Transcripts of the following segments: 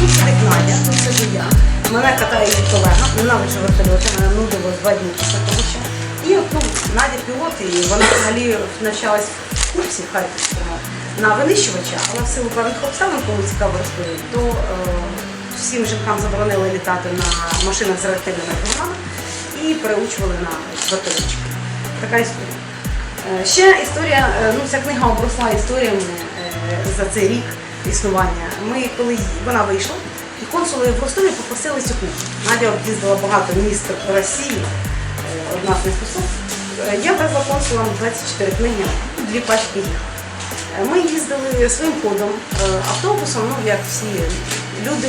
тут сидить Надя, тут сиджу я. Мене катає її колега, ненавиджу вертольоти, мене нудило два дні після того ще. І ну, Надя пілот, і вона взагалі навчалась в курсі Харківському на винищувача, але в силу певних обставин, коли цікаво розповідь, то е, всім жінкам заборонили літати на машинах з реактивними двигунами і переучували на вертольотчики. Така історія. Е, Ще історія, е, ну ця книга обросла історіями е, за цей рік існування. Ми коли вона вийшла, і консули в Ростові попросили цю книгу. Надя об'їздила багато міст Росії, е, одна з неспособ. Я везла консулам 24 книги, дві пачки їх. Е, Ми їздили своїм ходом, е, автобусом, ну як всі люди.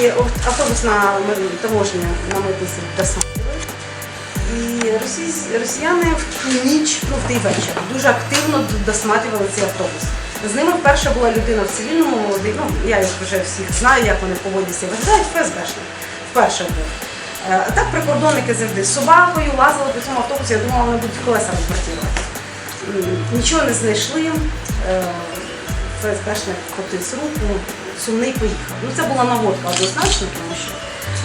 І ав- автобусна м- таможня на митниці досматривали. І росіяни в ніч, ну в той вечір, дуже активно досматривали цей автобус. З ними вперше була людина в цивільному молодий, ну я їх вже всіх знаю, як вони поводяться виглядають, ФСБшник. Вперше був. Е, А так прикордонники завжди з собакою лазили по цьому автобусі, я думала, вони будуть колеса розбортувати. Нічого не знайшли. Е, ФСБшник потис руку, сумний поїхав. Ну це була наводка однозначно, тому що.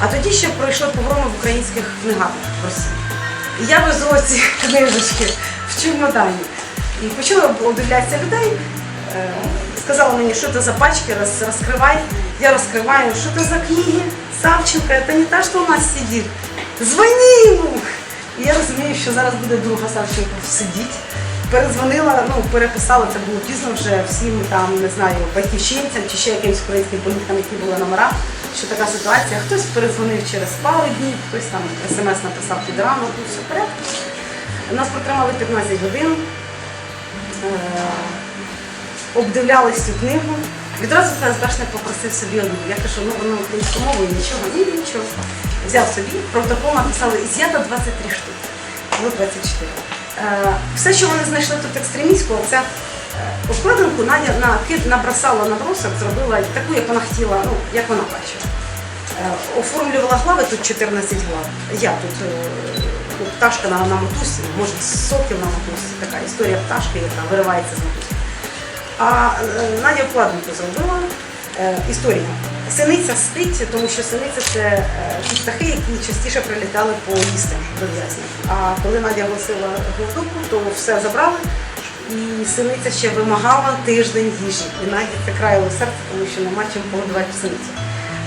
А тоді ще пройшли погроми в українських книгарнях в Росії. І я везу ці книжечки в чемодані. І почала обдивлятися людей. Сказала мені, що це за пачки, роз, розкривай. Я розкриваю, що це за книги. Савченко, це не та, що у нас сидить. Дзвони йому! І я розумію, що зараз буде друга Савченко сидіть. Перезвонила, ну переписала, це було пізно вже всім там, не знаю, батьківщинцям чи ще якимось українським політикам, які були номера, що така ситуація. Хтось перезвонив через пару днів, хтось там смс написав під ранок, ну все порядку. Нас протримали 15 годин, е, обдивлялись цю книгу. Відразу ФСБшник попросив собі одну. Я кажу, ну воно українською мовою нічого, ні, нічого. Взяв собі, протокол написали, із'ято 23 штуки. Ну, 24. Е, все, що вони знайшли тут екстремістського, це обкладинку Надя на кит набросала набросок, зробила таку, як вона хотіла, ну, як вона бачила. Е, Оформлювала глави тут 14 глав. Я тут е, ну, пташка на, на мотузі, може сокіл на мотузі, така історія пташки, яка виривається з мотузки. А е, Надя вкладинку зробила. Е, Історія. Синиця спить, тому що синиця це е, ті птахи, які частіше прилітали по їсти до в'язнів. А коли Надя оголосила голодовку, то все забрали. І синиця ще вимагала тиждень їжі. І Надя це краяло серце, тому що нема чим погодувати синицю.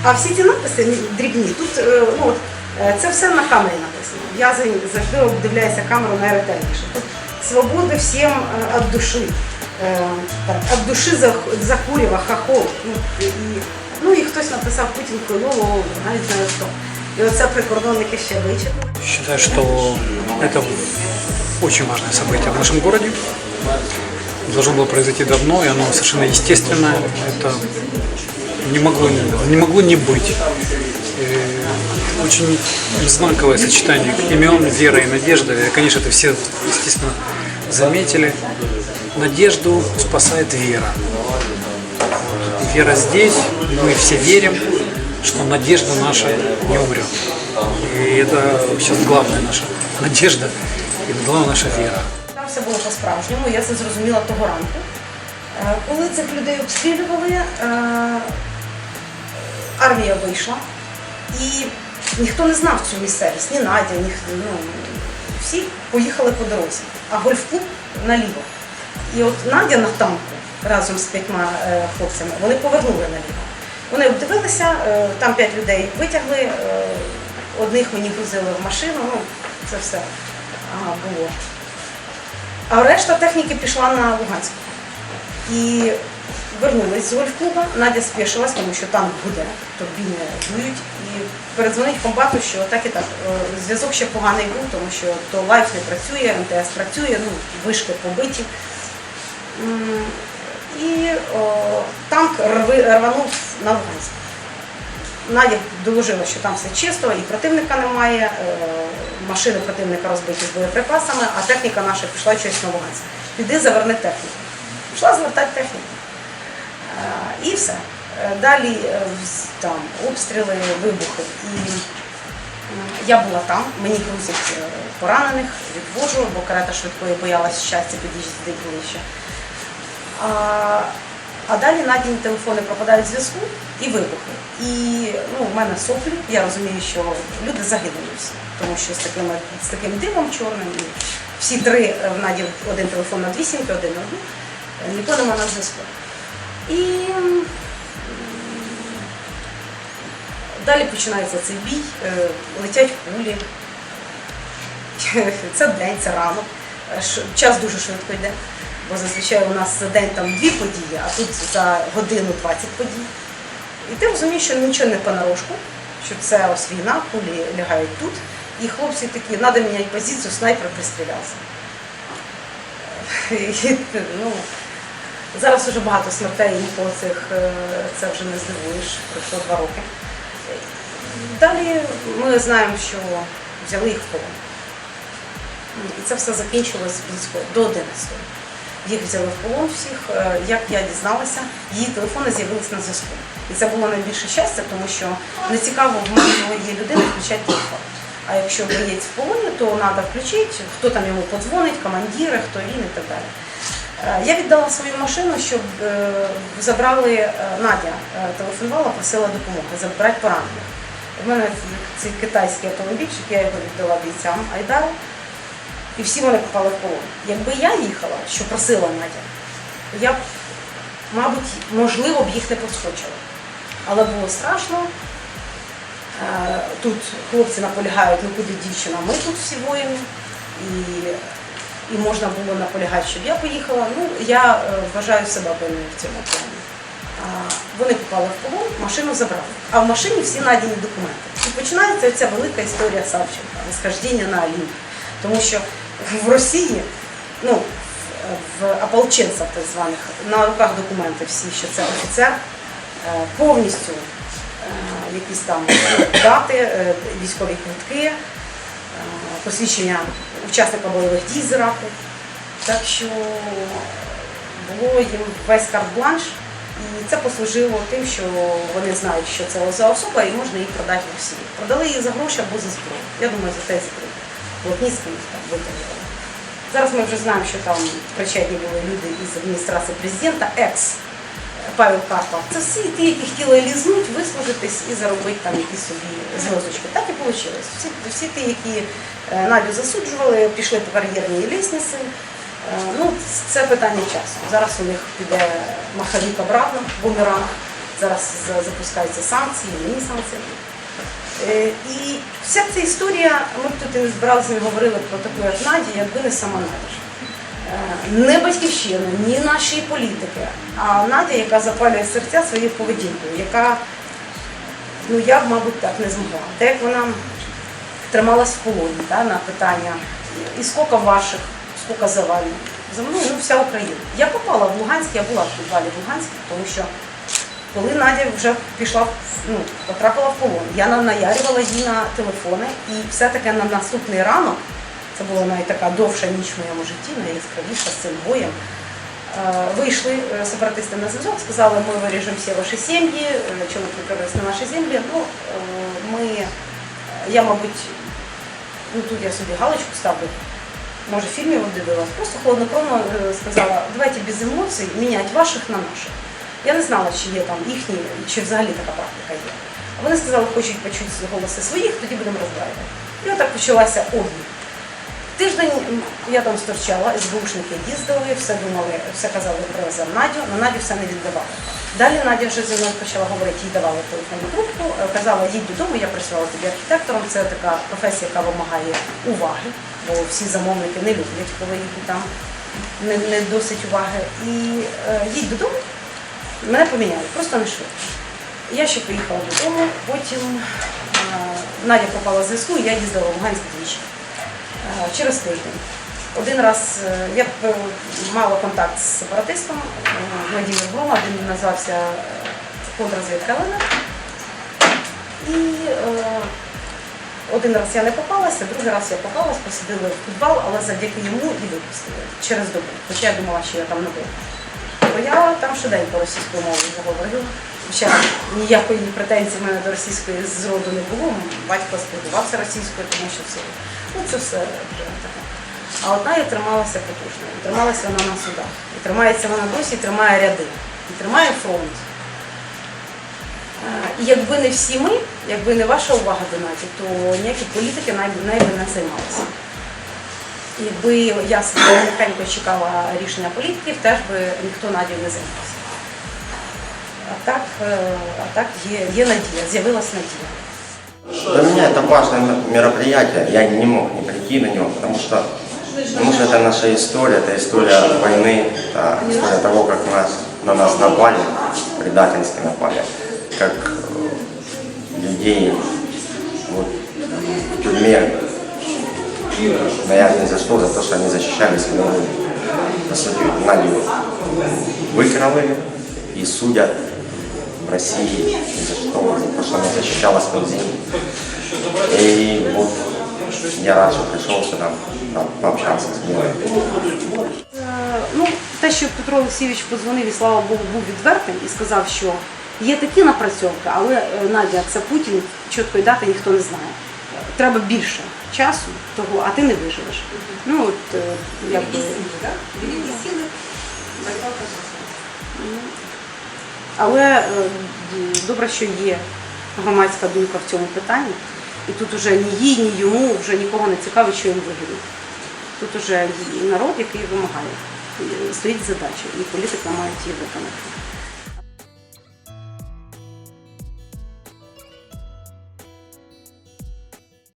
А всі ці написи дрібні. Тут е, ну, от, е, це все на камері написано. За- завжди обдивляюся камеру найретельніше. Тут свободи всім е, від душі. Е, так, від душі за, за курєва, хахол. Ну, і, і- ну і хтось написав Путін Лоло, навіть знаю хто. І оце прикордонники ще вичитали. Считаю, что это очень важное событие в нашем городе. Должно было произойти давно, и оно совершенно естественное. Это не могло, не могло не быть. Э, Очень знаковое сочетание имен, вера и надежда. И, конечно, это все, естественно, заметили. Надежду спасает вера. Вера здесь, мы все верим, что надежда наша не умрет. И это сейчас главная наша надежда и главная наша вера. Там все було по-справжньому, я це зрозуміла того ранку. Е, Коли цих людей обстрілювали, е, армія вийшла, і ніхто не знав цю місцевість, ні Надя, ні ну, всі поїхали по дорозі, а гольф-клуб наліво. І от Надя на танку разом з п'ятьма е, хлопцями вони повернули наліво. Вони обдивилися, е, там п'ять людей витягли, е, одних мені грузили в машину, ну це все було. А решта техніки пішла на Луганськ. І вернулись з гольф-клуба. Надя спішилась, тому що танк гуде, турбіни дують. І передзвонить комбату, що так і так. Зв'язок ще поганий був, тому що то лайф не працює, МТС працює, ну, вишки побиті. І о, танк рви, рванув на Луганськ. Надя доложила, що там все чисто, і противника немає, машини противника розбиті з боєприпасами, а техніка наша пішла щось на Луганськ. Піди заверни техніку. Пішла звертати техніку. Е, І все. Е, Далі е, там обстріли, вибухи. І я була там, мені грузять поранених, відвожу, бо карета швидкої боялась щастя під'їздити ближче. А, А далі надійні телефони пропадають зв'язку і вибухи. І ну, в мене соплі, я розумію, що люди загинули тому що з, такими, з таким димом чорним. І всі три в Наді один телефон на дві сімки, один на одну, нікого нема на зв'язку. І далі починається цей бій, е, летять кулі. Це день, це ранок. Час дуже швидко йде, бо зазвичай у нас за день там дві події, а тут за годину 20 подій. І ти розумієш, що нічого не понарошку, що це ось війна, кулі лягають тут. І хлопці такі, треба міняти позицію, снайпер пристрілявся. І, ну, зараз вже багато смертей, нікого цих е, це вже не здивуєш, пройшло два роки. Далі ми знаємо, що взяли їх в полон. І це все закінчилось близько до 11 Їх взяли в полон всіх. Е, Як я дізналася, її телефони з'явились на зв'язку. І це було найбільше щастя, тому що не цікаво в моєї людини включати телефон. А якщо боєць в полоні, то треба включити, хто там йому подзвонить, командири, хто він і так далі. Е, Я віддала свою машину, щоб е, забрали Надя телефонувала, просила допомоги, забрати поранених. У мене цей китайський автомобільчик, я його віддала бійцям Айдару, і всі вони попали в полон. Якби я їхала, що просила Надя, я б, мабуть, можливо б їх не проскочила. Але було страшно. Е, Тут хлопці наполягають, ну куди дівчина, ми тут всі воїни. І, і можна було наполягати, щоб я поїхала. Ну, я е, вважаю себе винною в цьому плані. Вони попали в полон, машину забрали. А в машині всі надані документи. І починається ця велика історія Савченка, восхождення на Олімп. Тому що в Росії, ну, в- в ополченцях так званих, на руках документи всі, що це офіцер, е, повністю е, якісь там дати, е, військові квитки, посвідчення учасника бойових дій з Іраку. Так що було їм весь карт-бланш, і це послужило тим, що вони знають, що це за особа, і можна їх продати в Росії. Продали їх за гроші або за зброю. Я думаю, за те зброю. Блокніцький їх. Зараз ми вже знаємо, що там причетні були люди із адміністрації президента, екс Павел Карпов. Це всі ті, які хотіли лізнуть, вислужитись і заробити там якісь собі зв'язочки. Так і вийшло. Всі, всі ті, які е, Надю засуджували, пішли по кар'єрній лісниці. Е, Ну, це питання часу. Зараз у них піде маховік обратно, бумеранг. Зараз запускаються санкції, мені санкції. Е, І вся ця історія, ми б тут і не збиралися, не говорили про таку, як Наді, якби не сама Надя. Е, Не батьківщина, ні наші політики, а Надя, яка запалює серця своєю поведінкою, яка, ну я б, мабуть, так не змогла. Те, як вона трималась в полоні да, на питання, і скільки ваших, скільки завалів. За мною ну, вся Україна. Я попала в Луганськ, я була в підвалі в Луганську, тому що коли Надя вже пішла, ну, потрапила в полон, я на- наярювала їй на телефони, і все-таки на наступний ранок, це була навіть така довша ніч в моєму житті, найяскравіша з цим боєм. е, Вийшли е, сепаратисти на зв'язок, сказали, ми виріжемо всі ваші сім'ї, е, чоловік використати на наші землі. Ну, ми, я, мабуть, ну тут я собі галочку ставлю, може фільмів дивилась, просто холоднокровно сказала, давайте без емоцій міняти ваших на наших. Я не знала, чи є там їхні, чи взагалі така практика є. Вони сказали, хочуть почути голоси своїх, тоді будемо розбирати. І отак почалася обмін. Тиждень я там сторчала, СБУшники їздили, все думали, все казали про Надю, на Надю все не віддавали. Далі Надя вже зі мною почала говорити, їй давали телефонну трубку, е, казала, їдь додому, я працювала тоді архітектором. Це така професія, яка вимагає уваги, бо всі замовники не люблять, коли їх там не, не досить уваги. І е, їдь додому, мене поміняли, просто не швидко. Я ще поїхала додому, потім е, Надя попала в зв'язку, і я їздила в Луганськ двічі. Е, через тиждень. Один раз е, я мала контакт з сепаратистом Владимир Грома, він назвався контррозвідка ЛНР. І е, один раз я не попалася, другий раз я попалась, посадили в підвал, але завдяки йому і випустили через добу. Хоча я думала, що я там не була. Я там щоденько російською мовою говорила. Хоча ніякої претензії в мене до російської зроду не було. Батько спілкувався російською, тому що все. Ну це все таке. А одна я трималася потужно. І трималася вона на судах. І тримається вона досі, і тримає ряди. і тримає фронт. І якби не всі ми, якби не ваша увага до Наді, то ніякі політики нею не займалися Якби я тихенько чекала рішення політиків, теж би ніхто Надію не займався. А так, е, а так є, є надія, з'явилась надія. Для меня это важное мероприятие, я не мог не прийти на него, потому что, потому что это наша история, это история войны, это история того, как нас, на нас напали, предательски напали, как э, людей наверное, ни за что, за то, что они защищали свою. По сути, Надю выкрали и судят в России ни за что, за то, что она защищала свою землю. И вот я рад, что пришел сюда да, пообщаться с ней. Е, Ну, те, що Петро Олексійович подзвонив і слава Богу, був відвертим і сказав, що є такі напрацьовки, але е, Надя, це Путін, чіткої дати ніхто не знає. Треба більше часу того, а ти не виживеш. Ну от е, якби. Але е, добре, що є громадська думка в цьому питанні. І тут уже ні їй, ні йому вже нікого не цікавить, що їм вигідно. Тут уже народ, який вимагає. Стоїть задача, і політика має її виконати.